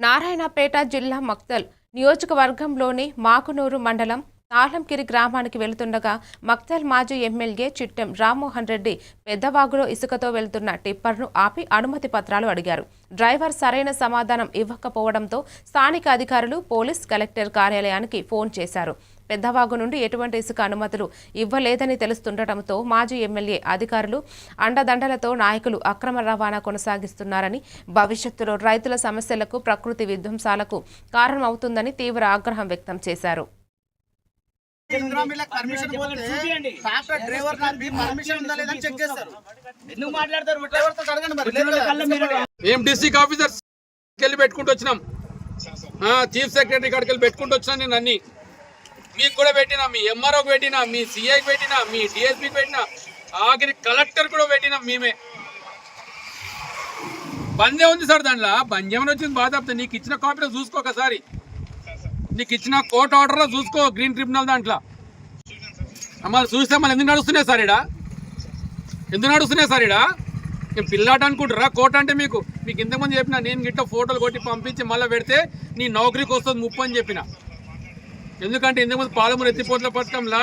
నారాయణపేట జిల్లా మక్తల్ నియోజకవర్గంలోని మాకునూరు మండలం తాళంకిరి గ్రామానికి వెళుతుండగా మక్తల్ మాజీ ఎమ్మెల్యే చిట్టెం రామ్మోహన్ రెడ్డి పెద్దవాగులో ఇసుకతో వెళ్తున్న టిప్పర్ను ఆపి అనుమతి పత్రాలు అడిగారు. డ్రైవర్ సరైన సమాధానం ఇవ్వకపోవడంతో స్థానిక అధికారులు పోలీస్ కలెక్టర్ కార్యాలయానికి ఫోన్ చేశారు. పెద్దవాగు నుండి ఎటువంటి ఇసుక అనుమతులు ఇవ్వలేదని తెలుస్తుండటంతో మాజీ ఎమ్మెల్యే అధికారులు అండదండలతో నాయకులు అక్రమ రవాణా కొనసాగిస్తున్నారని భవిష్యత్తులో రైతుల సమస్యలకు ప్రకృతి విధ్వంసాలకు కారణమవుతుందని తీవ్ర ఆగ్రహం వ్యక్తం చేశారు. పర్మిషన్ పోతే ట్రాక్టర్ డ్రైవర్ నాకు పర్మిషన్ ఉందా లేదా చెక్ చేస్తారు. ఎందుకు మాట్లాడతారు? డ్రైవర్తో అడగండి మరి. లేదు కదా. మేము డిస్ట్రిక్ట్ ఆఫీసర్స్ వెళ్ళి పెట్టుకుంటూ వచ్చినాం. చీఫ్ సెక్రటరీ కాడికి వెళ్ళి పెట్టుకుంటూ వచ్చినా నేను అన్ని. మీకు కూడా పెట్టినా మీ ఎంఆర్ఓకి పెట్టినా మీ సిఐకి పెట్టినా మీ డిఎస్పీకి పెట్టినా ఆఖరి కలెక్టర్ కూడా పెట్టినాం మేమే. బందే ఉంది సార్ దాంట్లో. బంద్ ఏమైనా వచ్చింది బాధ నీకు ఇచ్చిన కాపీలో చూసుకో ఒకసారి. నీకు ఇచ్చిన కోర్టు ఆర్డర్లో చూసుకో గ్రీన్ ట్రిబ్యునల్ దాంట్లో. మరి చూస్తే మళ్ళీ ఎందుకు నడుస్తున్నాయి సార్ ఇడా ఎందుకు నడుస్తున్నాయి సార్ ఇడా నేను పిల్లాట అనుకుంటారా కోట అంటే మీకు మీకు ఇంతకుముందు చెప్పిన నేను గిట్ట ఫోటోలు కొట్టి పంపించి మళ్ళీ పెడితే నీ నౌకరీకి వస్తుంది ముప్పు అని చెప్పిన. ఎందుకంటే ఇంతకుముందు పాలమూరు ఎత్తిపోట్ల పథకంలా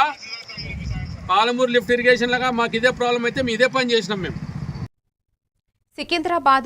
పాలమూరు లిఫ్ట్ ఇరిగేషన్ లాగా మాకు ఇదే ప్రాబ్లం అయితే మేము ఇదే పని చేసినాం మేము. సికింద్రాబాద్